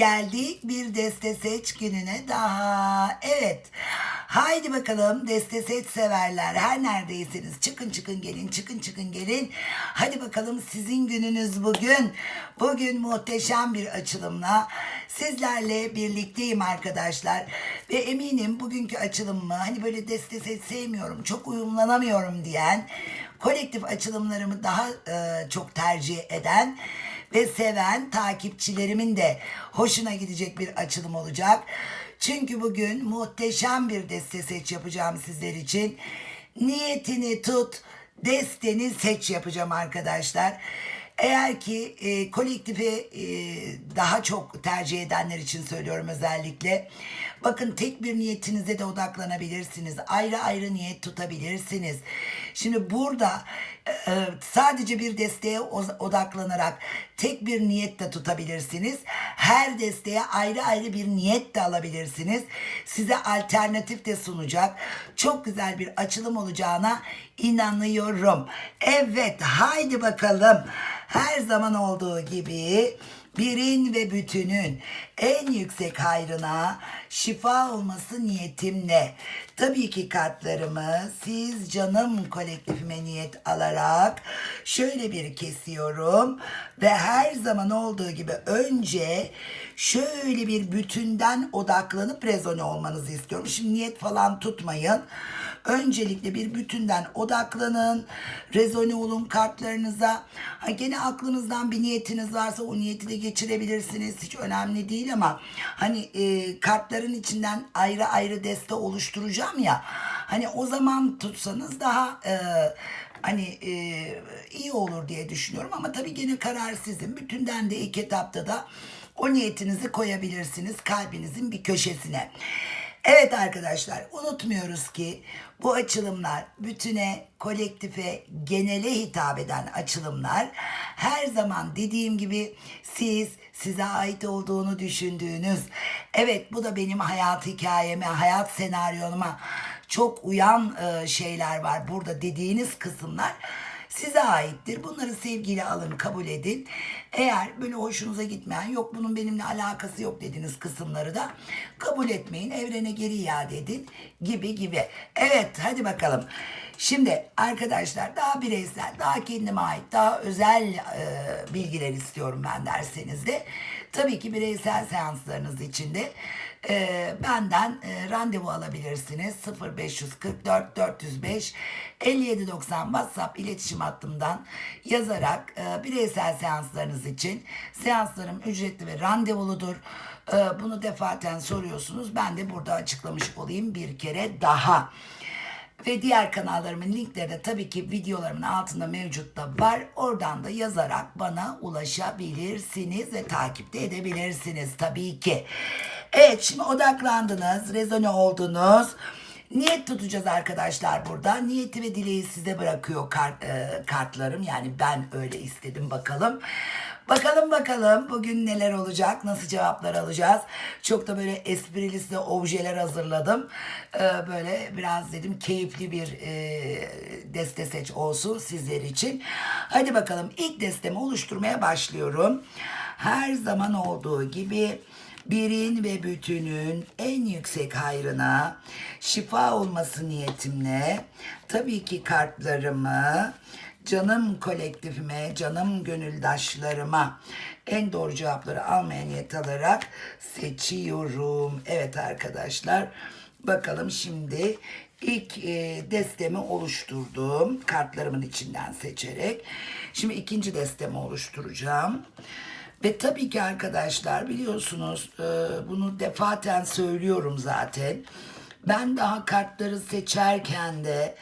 geldik bir deste seç gününe daha. Evet. Haydi bakalım deste seç severler her neredeyseniz çıkın çıkın gelin çıkın çıkın gelin. Hadi bakalım sizin gününüz bugün. Bugün muhteşem bir açılımla sizlerle birlikteyim arkadaşlar. Ve eminim bugünkü açılımımı hani böyle deste seç sevmiyorum çok uyumlanamıyorum diyen kolektif açılımlarımı daha e, çok tercih eden ve seven takipçilerimin de hoşuna gidecek bir açılım olacak. Çünkü bugün muhteşem bir deste seç yapacağım sizler için. Niyetini tut, desteni seç yapacağım arkadaşlar. Eğer ki e, kolektifi e, daha çok tercih edenler için söylüyorum özellikle. Bakın tek bir niyetinize de odaklanabilirsiniz. Ayrı ayrı niyet tutabilirsiniz. Şimdi burada e, sadece bir desteğe odaklanarak tek bir niyet de tutabilirsiniz. Her desteğe ayrı ayrı bir niyet de alabilirsiniz. Size alternatif de sunacak. Çok güzel bir açılım olacağına inanıyorum. Evet haydi bakalım. Her zaman olduğu gibi birin ve bütünün en yüksek hayrına şifa olması niyetimle. Tabii ki kartlarımı siz canım kolektifime niyet alarak şöyle bir kesiyorum ve her zaman olduğu gibi önce şöyle bir bütünden odaklanıp rezone olmanızı istiyorum. Şimdi niyet falan tutmayın. Öncelikle bir bütünden odaklanın. Rezone olun kartlarınıza. Ha, gene aklınızdan bir niyetiniz varsa o niyeti de geçirebilirsiniz. Hiç önemli değil ama hani e, kartların içinden ayrı ayrı deste oluşturacağım ya. Hani o zaman tutsanız daha e, hani e, iyi olur diye düşünüyorum ama tabii gene karar sizin. Bütünden de ilk etapta da o niyetinizi koyabilirsiniz kalbinizin bir köşesine. Evet arkadaşlar unutmuyoruz ki bu açılımlar bütüne, kolektife, genele hitap eden açılımlar her zaman dediğim gibi siz size ait olduğunu düşündüğünüz evet bu da benim hayat hikayeme, hayat senaryoma çok uyan e, şeyler var burada dediğiniz kısımlar size aittir. Bunları sevgiyle alın, kabul edin. Eğer böyle hoşunuza gitmeyen, yok bunun benimle alakası yok dediğiniz kısımları da kabul etmeyin. Evrene geri iade edin gibi gibi. Evet, hadi bakalım. Şimdi arkadaşlar daha bireysel, daha kendime ait, daha özel e, bilgiler istiyorum ben derseniz de. Tabii ki bireysel seanslarınız için de e, benden e, randevu alabilirsiniz. 0544 405 5790 WhatsApp iletişim hattımdan yazarak e, bireysel seanslarınız için seanslarım ücretli ve randevuludur. E, bunu defaten soruyorsunuz. Ben de burada açıklamış olayım bir kere daha. Ve diğer kanallarımın linkleri de tabii ki videolarımın altında mevcut da var. Oradan da yazarak bana ulaşabilirsiniz ve takipte edebilirsiniz tabii ki. Evet şimdi odaklandınız, rezone oldunuz. Niyet tutacağız arkadaşlar burada. Niyeti ve dileği size bırakıyor kart, e, kartlarım. Yani ben öyle istedim bakalım. Bakalım bakalım bugün neler olacak, nasıl cevaplar alacağız. Çok da böyle esprili objeler hazırladım. Ee, böyle biraz dedim keyifli bir e, deste seç olsun sizler için. Hadi bakalım ilk destemi oluşturmaya başlıyorum. Her zaman olduğu gibi birin ve bütünün en yüksek hayrına şifa olması niyetimle tabii ki kartlarımı canım kolektifime, canım gönüldaşlarıma en doğru cevapları almaya niyet alarak seçiyorum. Evet arkadaşlar bakalım şimdi ilk e, destemi oluşturdum kartlarımın içinden seçerek. Şimdi ikinci destemi oluşturacağım. Ve tabii ki arkadaşlar biliyorsunuz e, bunu defaten söylüyorum zaten. Ben daha kartları seçerken de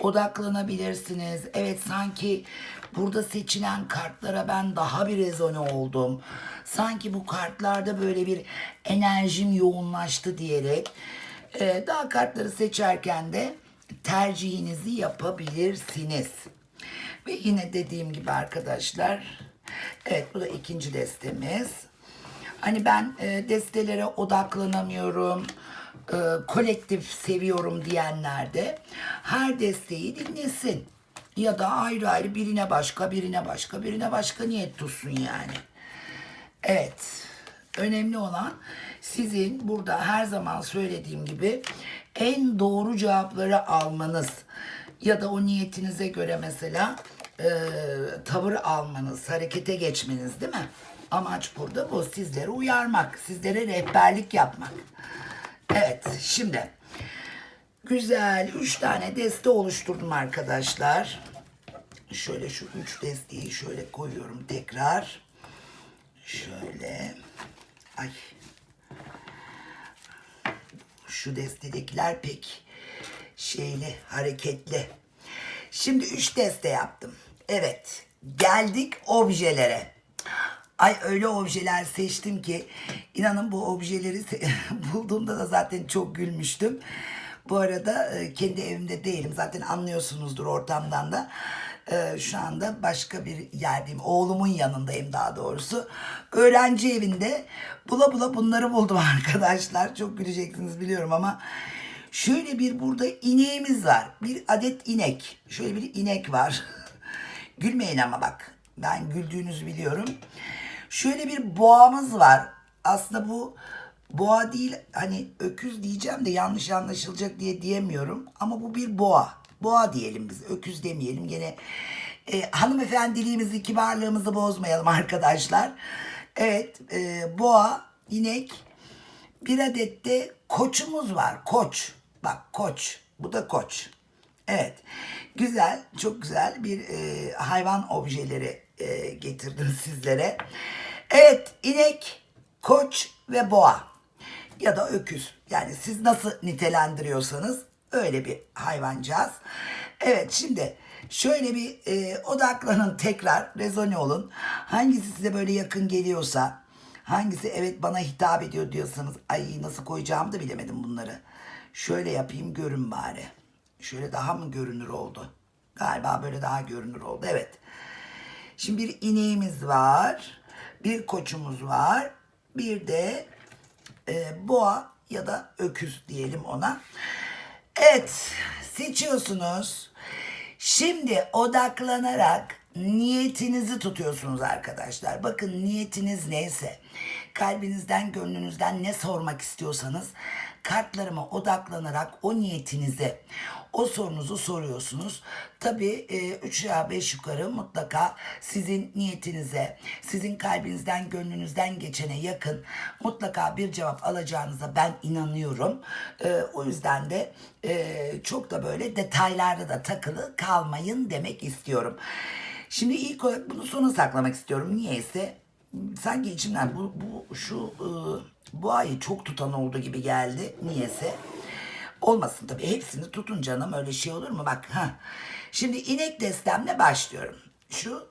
odaklanabilirsiniz. Evet sanki burada seçilen kartlara ben daha bir rezone oldum. Sanki bu kartlarda böyle bir enerjim yoğunlaştı diyerek e, daha kartları seçerken de tercihinizi yapabilirsiniz. Ve yine dediğim gibi arkadaşlar Evet bu da ikinci destemiz. Hani ben e, destelere odaklanamıyorum, e, kolektif seviyorum diyenler de her desteği dinlesin. Ya da ayrı ayrı birine başka, birine başka, birine başka niyet tutsun yani. Evet. Önemli olan sizin burada her zaman söylediğim gibi en doğru cevapları almanız ya da o niyetinize göre mesela e, tavır almanız, harekete geçmeniz değil mi? Amaç burada bu. Sizleri uyarmak, sizlere rehberlik yapmak. Evet, şimdi güzel üç tane deste oluşturdum arkadaşlar. Şöyle şu üç desteği şöyle koyuyorum tekrar. Şöyle. Ay. Şu destedekiler pek şeyli, hareketli. Şimdi üç deste yaptım. Evet. Geldik objelere. Ay öyle objeler seçtim ki inanın bu objeleri bulduğumda da zaten çok gülmüştüm. Bu arada e, kendi evimde değilim. Zaten anlıyorsunuzdur ortamdan da. E, Şu anda başka bir yerdeyim. Oğlumun yanındayım daha doğrusu. Öğrenci evinde bula bula bunları buldum arkadaşlar. Çok güleceksiniz biliyorum ama şöyle bir burada ineğimiz var. Bir adet inek. Şöyle bir inek var. Gülmeyin ama bak. Ben güldüğünüzü biliyorum. Şöyle bir boğamız var. Aslında bu boğa değil hani öküz diyeceğim de yanlış anlaşılacak diye diyemiyorum. Ama bu bir boğa. Boğa diyelim biz. Öküz demeyelim. Gene e, hanımefendiliğimizi, kibarlığımızı bozmayalım arkadaşlar. Evet, e, boğa, inek, bir adet de koçumuz var. Koç. Bak koç. Bu da koç. Evet. Güzel, çok güzel bir e, hayvan objeleri e, getirdim sizlere. Evet, inek, koç ve boğa ya da öküz. Yani siz nasıl nitelendiriyorsanız öyle bir hayvancağız. Evet şimdi şöyle bir e, odaklanın tekrar rezone olun. Hangisi size böyle yakın geliyorsa hangisi evet bana hitap ediyor diyorsanız ay nasıl koyacağımı da bilemedim bunları. Şöyle yapayım görün bari. Şöyle daha mı görünür oldu? Galiba böyle daha görünür oldu. Evet. Şimdi bir ineğimiz var. Bir koçumuz var. Bir de e, boğa ya da öküz diyelim ona. Evet seçiyorsunuz. Şimdi odaklanarak niyetinizi tutuyorsunuz arkadaşlar. Bakın niyetiniz neyse, kalbinizden, gönlünüzden ne sormak istiyorsanız kartlarıma odaklanarak o niyetinize, o sorunuzu soruyorsunuz. Tabii 3 ya 5 yukarı mutlaka sizin niyetinize, sizin kalbinizden, gönlünüzden geçene yakın mutlaka bir cevap alacağınıza ben inanıyorum. E, o yüzden de e, çok da böyle detaylarda da takılı kalmayın demek istiyorum. Şimdi ilk olarak bunu sona saklamak istiyorum. Niyeyse sanki içimden bu, bu şu e, bu ayı çok tutan oldu gibi geldi. Niyeyse. Olmasın tabii. Hepsini tutun canım. Öyle şey olur mu? Bak. ha. Şimdi inek destemle başlıyorum. Şu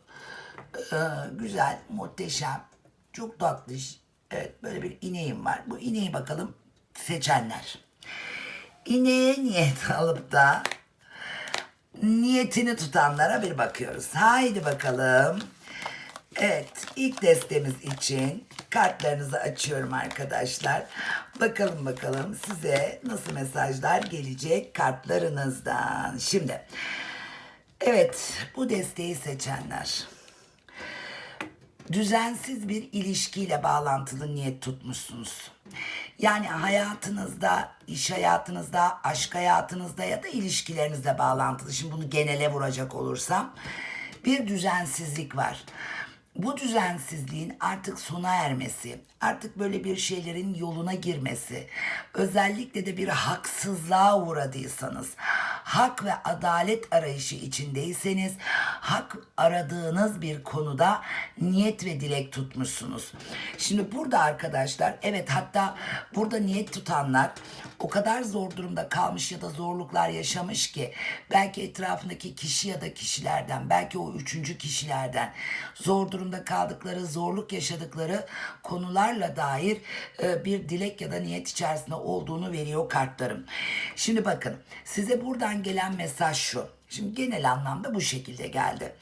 e, güzel, muhteşem, çok tatlış. Evet böyle bir ineğim var. Bu ineği bakalım seçenler. İneğe niyet alıp da niyetini tutanlara bir bakıyoruz. Haydi bakalım. Evet, ilk destemiz için kartlarınızı açıyorum arkadaşlar. Bakalım bakalım size nasıl mesajlar gelecek kartlarınızdan. Şimdi, evet bu desteği seçenler düzensiz bir ilişkiyle bağlantılı niyet tutmuşsunuz. Yani hayatınızda, iş hayatınızda, aşk hayatınızda ya da ilişkilerinizle bağlantılı. Şimdi bunu genele vuracak olursam bir düzensizlik var. Bu düzensizliğin artık sona ermesi, artık böyle bir şeylerin yoluna girmesi, özellikle de bir haksızlığa uğradıysanız, hak ve adalet arayışı içindeyseniz, hak aradığınız bir konuda niyet ve dilek tutmuşsunuz. Şimdi burada arkadaşlar, evet hatta burada niyet tutanlar o kadar zor durumda kalmış ya da zorluklar yaşamış ki belki etrafındaki kişi ya da kişilerden, belki o üçüncü kişilerden zor durumda kaldıkları, zorluk yaşadıkları konularla dair e, bir dilek ya da niyet içerisinde olduğunu veriyor kartlarım. Şimdi bakın size buradan gelen mesaj şu. Şimdi genel anlamda bu şekilde geldi.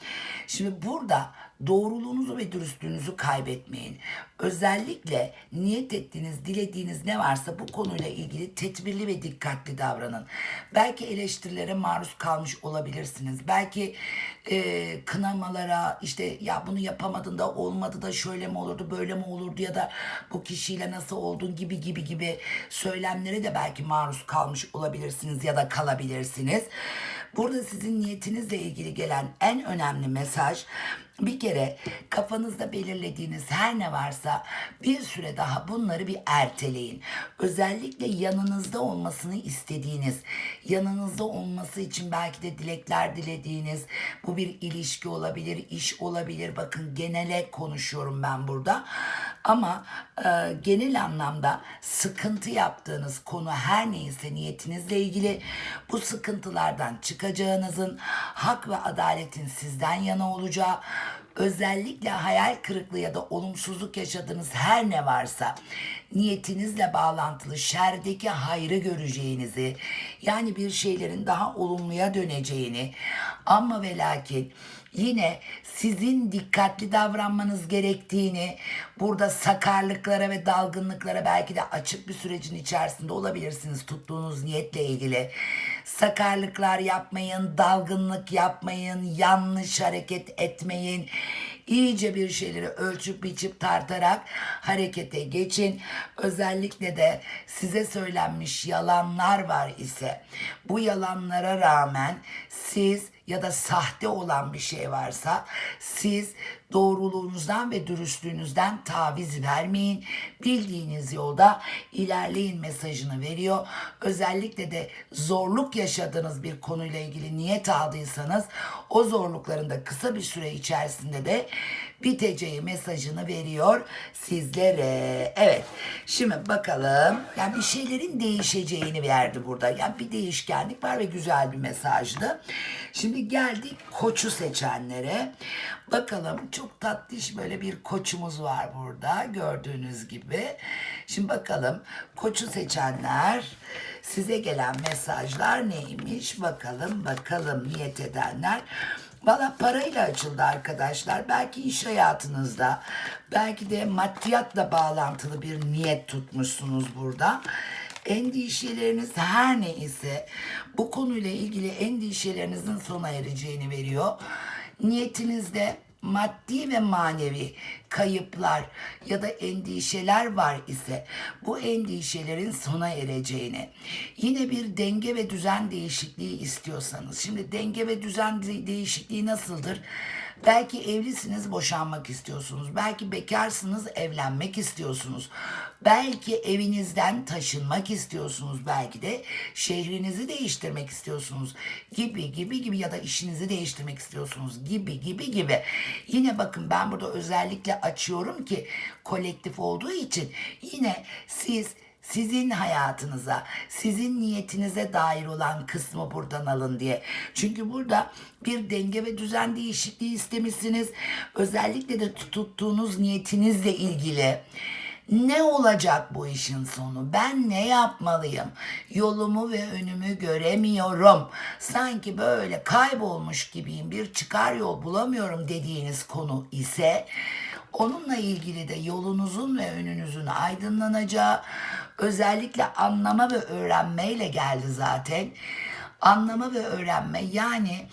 Şimdi burada doğruluğunuzu ve dürüstlüğünüzü kaybetmeyin. Özellikle niyet ettiğiniz, dilediğiniz ne varsa bu konuyla ilgili tedbirli ve dikkatli davranın. Belki eleştirilere maruz kalmış olabilirsiniz. Belki e, kınamalara işte ya bunu yapamadın da olmadı da şöyle mi olurdu böyle mi olurdu ya da bu kişiyle nasıl oldun gibi gibi gibi söylemlere de belki maruz kalmış olabilirsiniz ya da kalabilirsiniz. Burada sizin niyetinizle ilgili gelen en önemli mesaj bir kere kafanızda belirlediğiniz her ne varsa bir süre daha bunları bir erteleyin. Özellikle yanınızda olmasını istediğiniz, yanınızda olması için belki de dilekler dilediğiniz, bu bir ilişki olabilir, iş olabilir. Bakın genele konuşuyorum ben burada. Ama e, genel anlamda sıkıntı yaptığınız konu her neyse niyetinizle ilgili bu sıkıntılardan çıkacağınızın hak ve adaletin sizden yana olacağı özellikle hayal kırıklığı ya da olumsuzluk yaşadığınız her ne varsa niyetinizle bağlantılı şerdeki hayrı göreceğinizi yani bir şeylerin daha olumluya döneceğini ama ve lakin yine sizin dikkatli davranmanız gerektiğini, burada sakarlıklara ve dalgınlıklara belki de açık bir sürecin içerisinde olabilirsiniz tuttuğunuz niyetle ilgili. Sakarlıklar yapmayın, dalgınlık yapmayın, yanlış hareket etmeyin. İyice bir şeyleri ölçüp biçip tartarak harekete geçin. Özellikle de size söylenmiş yalanlar var ise bu yalanlara rağmen siz ya da sahte olan bir şey varsa siz doğruluğunuzdan ve dürüstlüğünüzden taviz vermeyin. Bildiğiniz yolda ilerleyin mesajını veriyor. Özellikle de zorluk yaşadığınız bir konuyla ilgili niyet aldıysanız o zorlukların da kısa bir süre içerisinde de biteceği mesajını veriyor sizlere. Evet. Şimdi bakalım. Yani bir şeylerin değişeceğini verdi burada. Yani bir değişkenlik var ve güzel bir mesajdı. Şimdi geldik koçu seçenlere. Bakalım çok tatlış böyle bir koçumuz var burada gördüğünüz gibi. Şimdi bakalım koçu seçenler size gelen mesajlar neymiş bakalım bakalım niyet edenler. Valla parayla açıldı arkadaşlar. Belki iş hayatınızda, belki de maddiyatla bağlantılı bir niyet tutmuşsunuz burada. Endişeleriniz her neyse bu konuyla ilgili endişelerinizin sona ereceğini veriyor. Niyetinizde maddi ve manevi kayıplar ya da endişeler var ise bu endişelerin sona ereceğini yine bir denge ve düzen değişikliği istiyorsanız şimdi denge ve düzen de- değişikliği nasıldır? Belki evlisiniz boşanmak istiyorsunuz. Belki bekarsınız evlenmek istiyorsunuz. Belki evinizden taşınmak istiyorsunuz. Belki de şehrinizi değiştirmek istiyorsunuz. Gibi gibi gibi ya da işinizi değiştirmek istiyorsunuz. Gibi gibi gibi. Yine bakın ben burada özellikle açıyorum ki kolektif olduğu için yine siz sizin hayatınıza, sizin niyetinize dair olan kısmı buradan alın diye. Çünkü burada bir denge ve düzen değişikliği istemişsiniz. Özellikle de tuttuğunuz niyetinizle ilgili. Ne olacak bu işin sonu? Ben ne yapmalıyım? Yolumu ve önümü göremiyorum. Sanki böyle kaybolmuş gibiyim. Bir çıkar yol bulamıyorum dediğiniz konu ise onunla ilgili de yolunuzun ve önünüzün aydınlanacağı özellikle anlama ve öğrenmeyle geldi zaten. Anlama ve öğrenme yani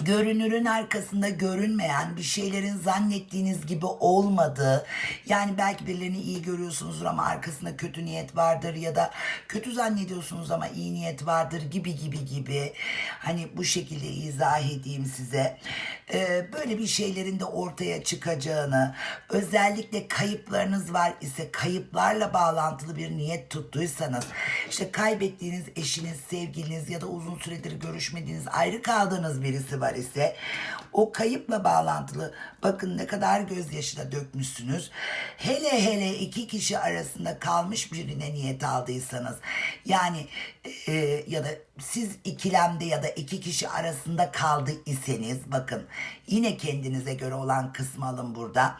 görünürün arkasında görünmeyen bir şeylerin zannettiğiniz gibi olmadığı yani belki birilerini iyi görüyorsunuzdur ama arkasında kötü niyet vardır ya da kötü zannediyorsunuz ama iyi niyet vardır gibi gibi gibi. Hani bu şekilde izah edeyim size. Ee, böyle bir şeylerin de ortaya çıkacağını özellikle kayıplarınız var ise kayıplarla bağlantılı bir niyet tuttuysanız işte kaybettiğiniz eşiniz sevgiliniz ya da uzun süredir görüşmediğiniz ayrı kaldığınız birisi var ise o kayıpla bağlantılı bakın ne kadar gözyaşı da dökmüşsünüz. Hele hele iki kişi arasında kalmış birine niyet aldıysanız yani e, ya da siz ikilemde ya da iki kişi arasında kaldı iseniz bakın yine kendinize göre olan kısmı alın burada.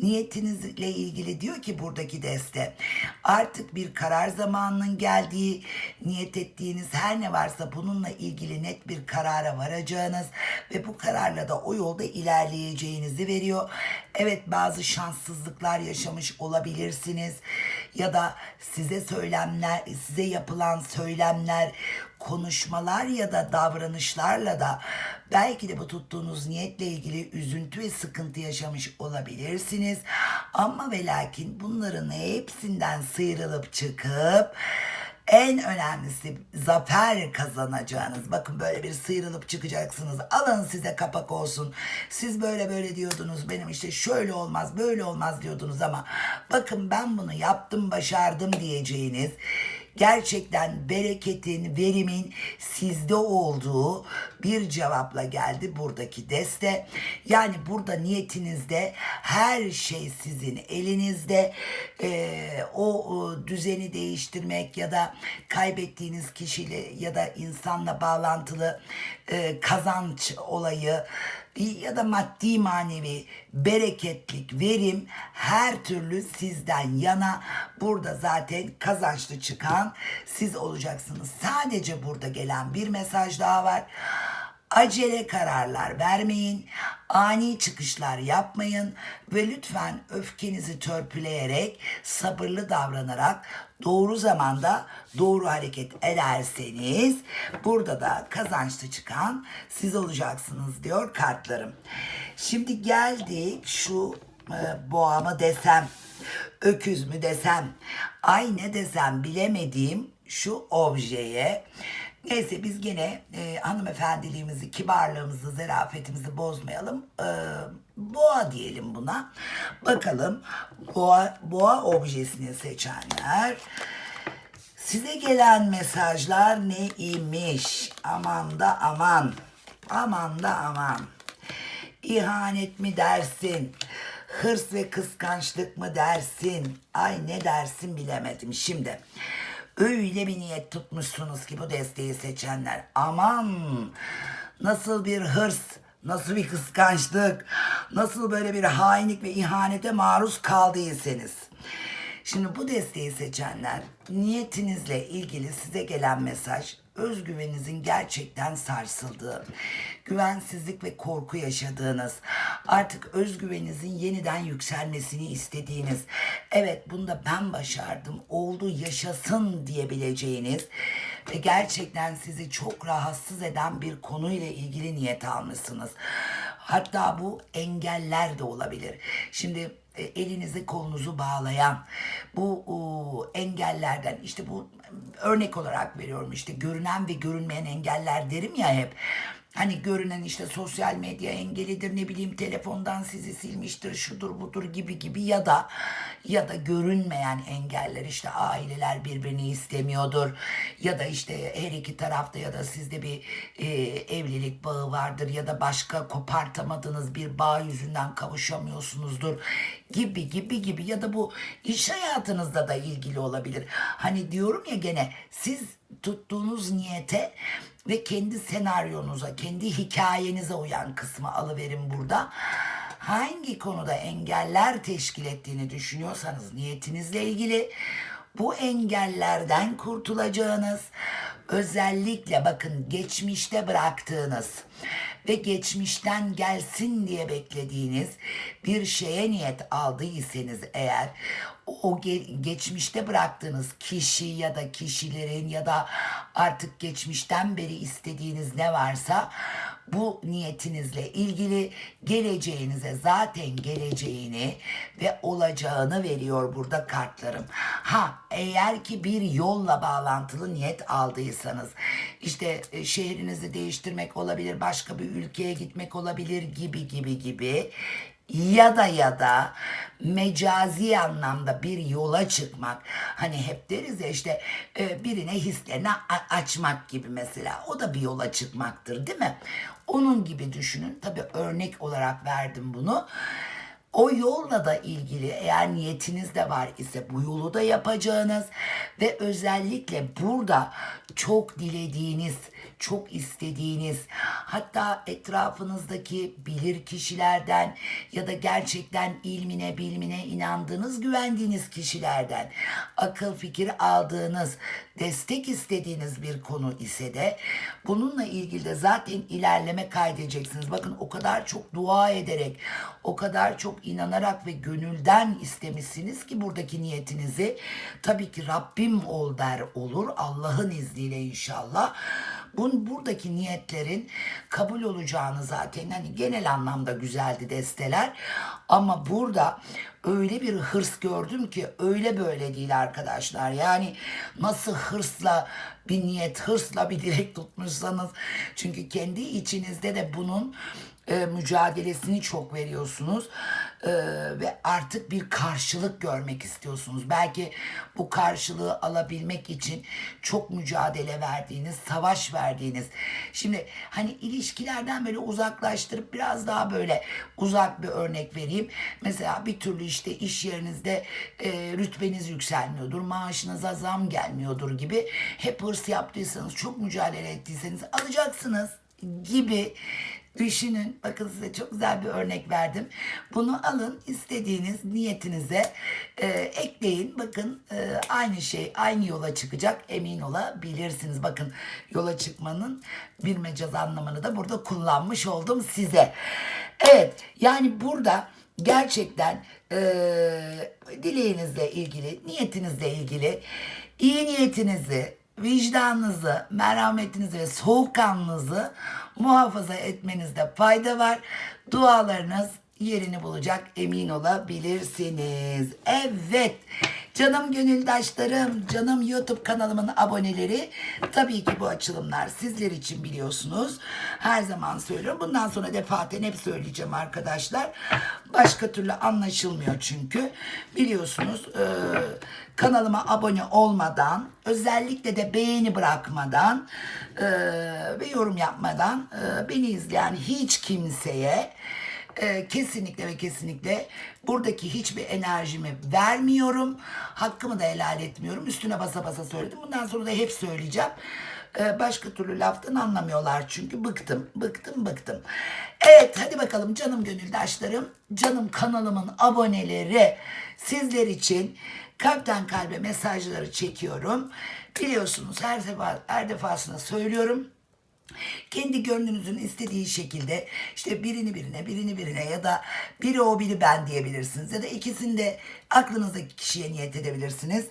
Niyetinizle ilgili diyor ki buradaki deste artık bir karar zamanının geldiği niyet ettiğiniz her ne varsa bununla ilgili net bir karara varacağınız ve bu kararla da da o yolda ilerleyeceğinizi veriyor. Evet bazı şanssızlıklar yaşamış olabilirsiniz ya da size söylemler, size yapılan söylemler, konuşmalar ya da davranışlarla da belki de bu tuttuğunuz niyetle ilgili üzüntü ve sıkıntı yaşamış olabilirsiniz. Ama ve lakin bunların hepsinden sıyrılıp çıkıp en önemlisi zafer kazanacağınız. Bakın böyle bir sıyrılıp çıkacaksınız. Alın size kapak olsun. Siz böyle böyle diyordunuz. Benim işte şöyle olmaz, böyle olmaz diyordunuz ama bakın ben bunu yaptım, başardım diyeceğiniz gerçekten bereketin, verimin sizde olduğu bir cevapla geldi buradaki deste. Yani burada niyetinizde her şey sizin elinizde. Ee, o, o düzeni değiştirmek ya da kaybettiğiniz kişiyle ya da insanla bağlantılı e, kazanç olayı ya da maddi manevi bereketlik verim her türlü sizden yana burada zaten kazançlı çıkan siz olacaksınız. Sadece burada gelen bir mesaj daha var. Acele kararlar vermeyin, ani çıkışlar yapmayın ve lütfen öfkenizi törpüleyerek, sabırlı davranarak doğru zamanda doğru hareket ederseniz burada da kazançlı çıkan siz olacaksınız diyor kartlarım. Şimdi geldik şu e, boğa mı desem, öküz mü desem, ay ne desem bilemediğim şu objeye. Neyse biz gene e, hanımefendiliğimizi, kibarlığımızı, zarafetimizi bozmayalım. E, boğa diyelim buna. Bakalım boğa, boğa objesini seçenler size gelen mesajlar ne imiş? Aman da aman. Aman da aman. İhanet mi dersin? Hırs ve kıskançlık mı dersin? Ay ne dersin bilemedim şimdi. Öyle bir niyet tutmuşsunuz ki bu desteği seçenler. Aman nasıl bir hırs, nasıl bir kıskançlık, nasıl böyle bir hainlik ve ihanete maruz kaldıysanız. Şimdi bu desteği seçenler niyetinizle ilgili size gelen mesaj özgüveninizin gerçekten sarsıldığı, güvensizlik ve korku yaşadığınız, artık özgüveninizin yeniden yükselmesini istediğiniz, evet bunda ben başardım, oldu yaşasın diyebileceğiniz ve gerçekten sizi çok rahatsız eden bir konuyla ilgili niyet almışsınız. Hatta bu engeller de olabilir. Şimdi elinizi kolunuzu bağlayan bu engellerden işte bu örnek olarak veriyorum işte görünen ve görünmeyen engeller derim ya hep. Hani görünen işte sosyal medya engelidir ne bileyim telefondan sizi silmiştir şudur budur gibi gibi ya da ya da görünmeyen engeller işte aileler birbirini istemiyordur ya da işte her iki tarafta ya da sizde bir e, evlilik bağı vardır ya da başka kopartamadığınız bir bağ yüzünden kavuşamıyorsunuzdur gibi gibi gibi ya da bu iş hayatınızda da ilgili olabilir. Hani diyorum ya gene siz tuttuğunuz niyete ve kendi senaryonuza, kendi hikayenize uyan kısmı alıverin burada. Hangi konuda engeller teşkil ettiğini düşünüyorsanız niyetinizle ilgili bu engellerden kurtulacağınız özellikle bakın geçmişte bıraktığınız ve geçmişten gelsin diye beklediğiniz bir şeye niyet aldıysanız eğer o ge- geçmişte bıraktığınız kişi ya da kişilerin ya da artık geçmişten beri istediğiniz ne varsa bu niyetinizle ilgili geleceğinize zaten geleceğini ve olacağını veriyor burada kartlarım. Ha eğer ki bir yolla bağlantılı niyet aldıysanız işte e, şehrinizi değiştirmek olabilir, başka bir ülkeye gitmek olabilir gibi gibi gibi ya da ya da mecazi anlamda bir yola çıkmak. Hani hep deriz ya işte e, birine hislerini açmak gibi mesela. O da bir yola çıkmaktır değil mi? Onun gibi düşünün. Tabii örnek olarak verdim bunu. O yolla da ilgili eğer niyetiniz de var ise bu yolu da yapacağınız ve özellikle burada çok dilediğiniz, çok istediğiniz hatta etrafınızdaki bilir kişilerden ya da gerçekten ilmine bilmine inandığınız güvendiğiniz kişilerden akıl fikir aldığınız destek istediğiniz bir konu ise de bununla ilgili de zaten ilerleme kaydedeceksiniz. Bakın o kadar çok dua ederek, o kadar çok inanarak ve gönülden istemişsiniz ki buradaki niyetinizi tabii ki Rabbim ol der olur Allah'ın izniyle inşallah. Bun, buradaki niyetlerin kabul olacağını zaten hani genel anlamda güzeldi desteler ama burada öyle bir hırs gördüm ki öyle böyle değil arkadaşlar. Yani nasıl hırsla bir niyet, hırsla bir dilek tutmuşsanız çünkü kendi içinizde de bunun e, mücadelesini çok veriyorsunuz E, ve artık bir karşılık görmek istiyorsunuz. Belki bu karşılığı alabilmek için çok mücadele verdiğiniz, savaş verdiğiniz. Şimdi hani ilişkilerden böyle uzaklaştırıp biraz daha böyle uzak bir örnek vereyim. Mesela bir türlü işte iş yerinizde e, rütbeniz yükselmiyordur, maaşınıza zam gelmiyordur gibi hep hırs yaptıysanız, çok mücadele ettiyseniz alacaksınız gibi düşünün. Bakın size çok güzel bir örnek verdim. Bunu alın istediğiniz niyetinize e, ekleyin. Bakın e, aynı şey aynı yola çıkacak emin olabilirsiniz. Bakın yola çıkmanın bir mecaz anlamını da burada kullanmış oldum size. Evet yani burada gerçekten e, dileğinizle ilgili, niyetinizle ilgili iyi niyetinizi, vicdanınızı, merhametinizi ve soğukkanlınızı muhafaza etmenizde fayda var. Dualarınız yerini bulacak emin olabilirsiniz. Evet. Canım gönüldaşlarım, canım YouTube kanalımın aboneleri. Tabii ki bu açılımlar sizler için biliyorsunuz. Her zaman söylüyorum. Bundan sonra defaten hep söyleyeceğim arkadaşlar. Başka türlü anlaşılmıyor çünkü. Biliyorsunuz e, kanalıma abone olmadan, özellikle de beğeni bırakmadan e, ve yorum yapmadan e, beni izleyen hiç kimseye e, kesinlikle ve kesinlikle buradaki hiçbir enerjimi vermiyorum. Hakkımı da helal etmiyorum. Üstüne basa basa söyledim. Bundan sonra da hep söyleyeceğim. E, başka türlü laftan anlamıyorlar çünkü bıktım, bıktım, bıktım. Evet hadi bakalım canım gönüldaşlarım, canım kanalımın aboneleri sizler için kalpten kalbe mesajları çekiyorum. Biliyorsunuz her sefer her defasında söylüyorum. Kendi gönlünüzün istediği şekilde işte birini birine, birini birine ya da biri o biri ben diyebilirsiniz. Ya da ikisini de aklınızdaki kişiye niyet edebilirsiniz.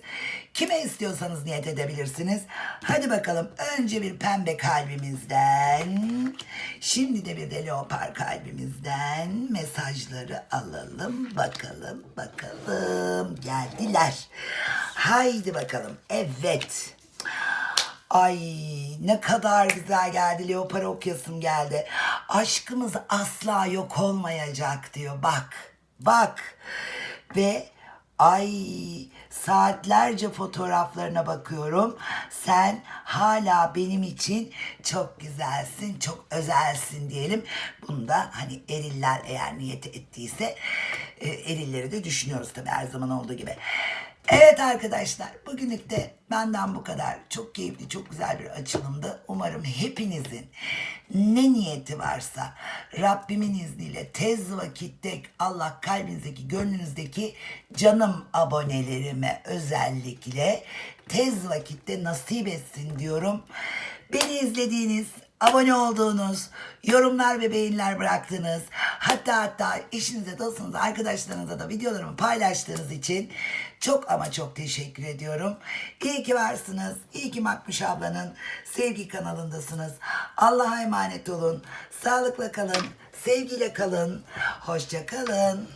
Kime istiyorsanız niyet edebilirsiniz. Hadi bakalım önce bir pembe kalbimizden, şimdi de bir de leopar kalbimizden mesajları alalım. Bakalım, bakalım. Geldiler. Haydi bakalım. Evet. Ay ne kadar güzel geldi. Leopar okuyasım geldi. Aşkımız asla yok olmayacak diyor. Bak, bak. Ve ay saatlerce fotoğraflarına bakıyorum. Sen hala benim için çok güzelsin, çok özelsin diyelim. Bunu da hani eriller eğer niyeti ettiyse e, erilleri de düşünüyoruz tabii her zaman olduğu gibi. Evet arkadaşlar bugünlük de benden bu kadar. Çok keyifli, çok güzel bir açılımdı. Umarım hepinizin ne niyeti varsa Rabbimin izniyle tez vakitte Allah kalbinizdeki, gönlünüzdeki canım abonelerime özellikle tez vakitte nasip etsin diyorum. Beni izlediğiniz, abone olduğunuz, yorumlar ve beğeniler bıraktığınız, hatta hatta eşinize, dostunuz, arkadaşlarınıza da videolarımı paylaştığınız için çok ama çok teşekkür ediyorum. İyi ki varsınız. İyi ki Makbuş ablanın sevgi kanalındasınız. Allah'a emanet olun. Sağlıkla kalın. Sevgiyle kalın. Hoşça kalın.